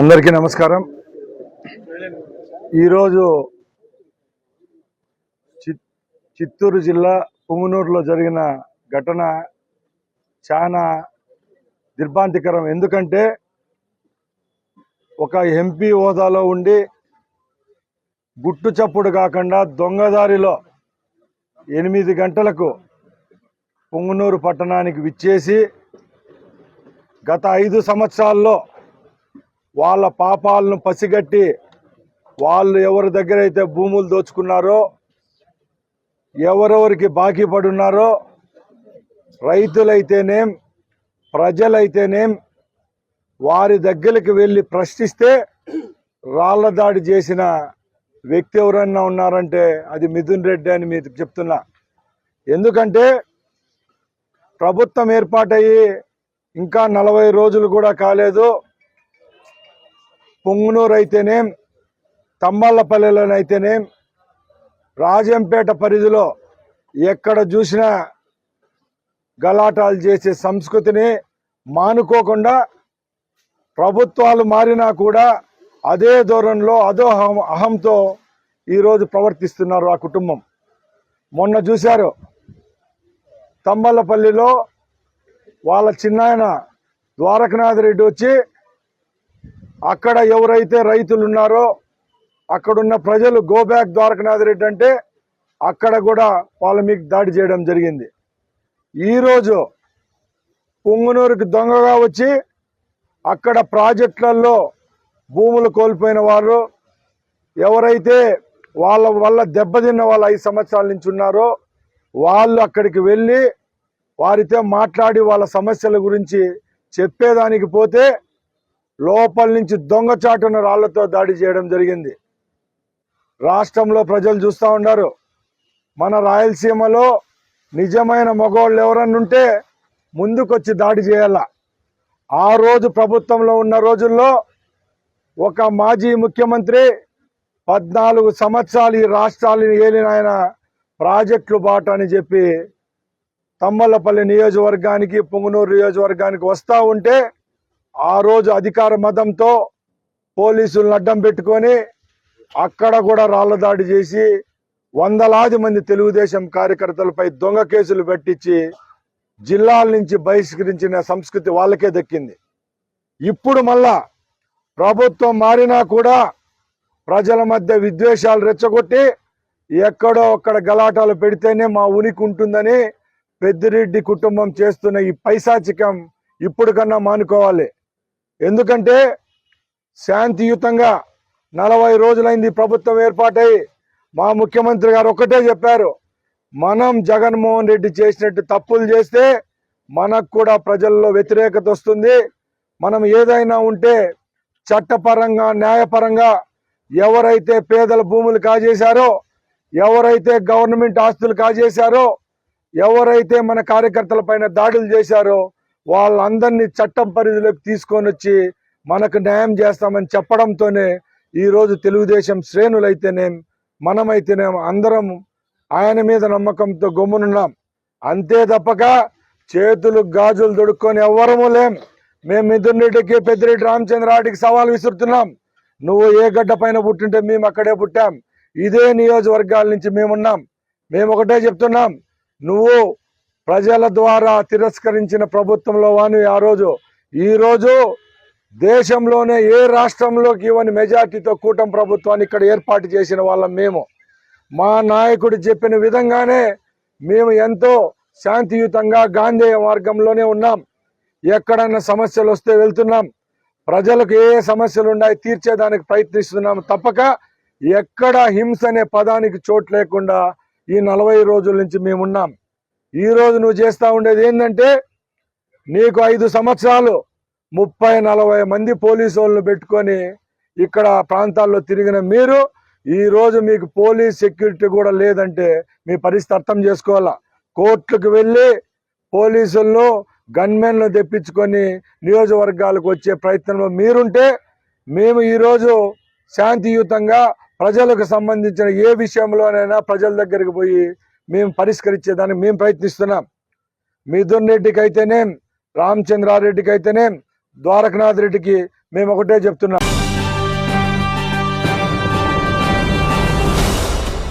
అందరికీ నమస్కారం. ఈరోజు చిత్తూరు జిల్లా పుంగునూరులో జరిగిన ఘటన చాలా దిర్భాంతికరం. ఎందుకంటే ఒక ఎంపీ హోదాలో ఉండి గుట్టు చప్పుడు కాకుండా దొంగదారిలో ఎనిమిది గంటలకు పొంగునూరు పట్టణానికి విచ్చేసి గత ఐదు సంవత్సరాల్లో వాళ్ళ పాపాలను పసిగట్టి వాళ్ళు ఎవరి దగ్గర అయితే భూములు దోచుకున్నారో ఎవరెవరికి బాకీ పడున్నారో రైతులైతేనేం ప్రజలైతేనేం వారి దగ్గరికి వెళ్ళి ప్రశ్నిస్తే రాళ్ళ దాడి చేసిన వ్యక్తి ఎవరన్నా ఉన్నారంటే అది మిథున్ రెడ్డి అని మీకు చెప్తున్నా. ఎందుకంటే ప్రభుత్వం ఏర్పాటయ్యి ఇంకా నలభై రోజులు కూడా కాలేదు. పొంగునూరు అయితేనేం తమ్మల్లపల్లెలోనైతేనేం రాజంపేట పరిధిలో ఎక్కడ చూసినా గలాటాలు చేసే సంస్కృతిని మానుకోకుండా ప్రభుత్వాలు మారినా కూడా అదే ధోరణిలో అదో అహంతో ఈరోజు ప్రవర్తిస్తున్నారు ఆ కుటుంబం. మొన్న చూశారు తంబలపల్లిలో వాళ్ళ చిన్నాయన ద్వారకనాథ్ రెడ్డి వచ్చి అక్కడ ఎవరైతే రైతులు ఉన్నారో అక్కడున్న ప్రజలు గోబ్యాక్ ద్వారకనాథ్ రెడ్డి అంటే అక్కడ కూడా వాళ్ళ మీకు దాడి చేయడం జరిగింది. ఈరోజు పొంగునూరుకి దొంగగా వచ్చి అక్కడ ప్రాజెక్టులలో భూములు కోల్పోయిన వారు ఎవరైతే వాళ్ళ వల్ల దెబ్బతిన్న వాళ్ళు ఐదు సంవత్సరాల నుంచి ఉన్నారో వాళ్ళు అక్కడికి వెళ్ళి వారితో మాట్లాడి వాళ్ళ సమస్యల గురించి చెప్పేదానికి పోతే లోపల నుంచి దొంగచాటున రాళ్ళతో దాడి చేయడం జరిగింది. రాష్ట్రంలో ప్రజలు చూస్తూ ఉన్నారు. మన రాయలసీమలో నిజమైన మగవాళ్ళు ఎవరన్నా ఉంటే ముందుకొచ్చి దాడి చేయాల. ఆ రోజు ప్రభుత్వంలో ఉన్న రోజుల్లో ఒక మాజీ ముఖ్యమంత్రి పద్నాలుగు సంవత్సరాలు ఈ రాష్ట్రాలను ఏలిన ఆయన ప్రాజెక్టులు బాట అని చెప్పి తమ్మలపల్లి నియోజకవర్గానికి పొంగునూరు నియోజకవర్గానికి వస్తూ ఉంటే ఆ రోజు అధికార మతంతో పోలీసులను అడ్డం పెట్టుకొని అక్కడ కూడా రాళ్ళదాడి చేసి వందలాది మంది తెలుగుదేశం కార్యకర్తలపై దొంగ కేసులు పెట్టించి జిల్లాల నుంచి బహిష్కరించిన సంస్కృతి వాళ్ళకే దక్కింది. ఇప్పుడు మళ్ళా ప్రభుత్వం మారినా కూడా ప్రజల మధ్య విద్వేషాలు రెచ్చగొట్టి ఎక్కడో అక్కడ గలాటాలు పెడితేనే మా ఉనికి ఉంటుందని పెద్దిరెడ్డి కుటుంబం చేస్తున్న ఈ పైశాచికం ఇప్పుడు కన్నా మానుకోవాలి. ఎందుకంటే శాంతియుతంగా నలభై రోజులైంది ప్రభుత్వం ఏర్పాటై మా ముఖ్యమంత్రి గారు ఒక్కటే చెప్పారు మనం జగన్మోహన్ రెడ్డి చేసినట్టు తప్పులు చేస్తే మనకు కూడా ప్రజల్లో వ్యతిరేకత వస్తుంది. మనం ఏదైనా ఉంటే చట్టపరంగా న్యాయపరంగా ఎవరైతే పేదల భూములు కాజేశారో ఎవరైతే గవర్నమెంట్ ఆస్తులు కాజేశారో ఎవరైతే మన కార్యకర్తల పైన దాడులు చేశారో వాళ్ళందరినీ చట్టం పరిధిలోకి తీసుకొని వచ్చి మనకు న్యాయం చేస్తామని చెప్పడంతోనే ఈరోజు తెలుగుదేశం శ్రేణులైతేనేం మనమైతేనేం అందరం ఆయన మీద నమ్మకంతో గమ్మునున్నాం. అంతే తప్పక చేతులు గాజులు దొడుక్కొని ఎవ్వరము లేం. మేము మిథున్రెడ్డికి పెద్దిరెడ్డి రామచంద్రారెడ్డికి సవాల్ విసురుతున్నాం. నువ్వు ఏ గడ్డ పైన పుట్టింటే మేము అక్కడే పుట్టాం. ఇదే నియోజకవర్గాల నుంచి మేమున్నాం. మేము ఒకటే చెప్తున్నాం. నువ్వు ప్రజల ద్వారా తిరస్కరించిన ప్రభుత్వంలో వాను ఆ రోజు ఈరోజు దేశంలోనే ఏ రాష్ట్రంలోకి ఇవ్వని మెజార్టీతో కూటమి ప్రభుత్వాన్ని ఇక్కడ ఏర్పాటు చేసిన వాళ్ళం మేము. మా నాయకుడు చెప్పిన విధంగానే మేము ఎంతో శాంతియుతంగా గాంధేయ మార్గంలోనే ఉన్నాం. ఎక్కడన్నా సమస్యలు వస్తే వెళ్తున్నాం. ప్రజలకు ఏ ఏ సమస్యలు ఉన్నాయి తీర్చేదానికి ప్రయత్నిస్తున్నాం తప్పక. ఎక్కడ హింస అనే పదానికి చోటు లేకుండా ఈ నలభై రోజుల నుంచి మేమున్నాం. ఈ రోజు నువ్వు చేస్తూ ఉండేది ఏంటంటే నీకు ఐదు సంవత్సరాలు ముప్పై నలభై మంది పోలీసు వాళ్ళని పెట్టుకొని ఇక్కడ ప్రాంతాల్లో తిరిగిన మీరు ఈ రోజు మీకు పోలీస్ సెక్యూరిటీ కూడా లేదంటే మీ పరిస్థితి అర్థం చేసుకోవాలా? కోర్టులకు వెళ్ళి పోలీసులను గన్మెన్లు తెప్పించుకొని నియోజకవర్గాలకు వచ్చే ప్రయత్నంలో మీరుంటే మేము ఈరోజు శాంతియుతంగా ప్రజలకు సంబంధించిన ఏ విషయంలోనైనా ప్రజల దగ్గరికి పోయి మేము పరిష్కరించేదానికి మేము ప్రయత్నిస్తున్నాం. మిథున్ రెడ్డికి అయితేనేం రామచంద్రారెడ్డికి అయితేనే ద్వారకనాథ్ రెడ్డికి మేము ఒకటే చెప్తున్నాం.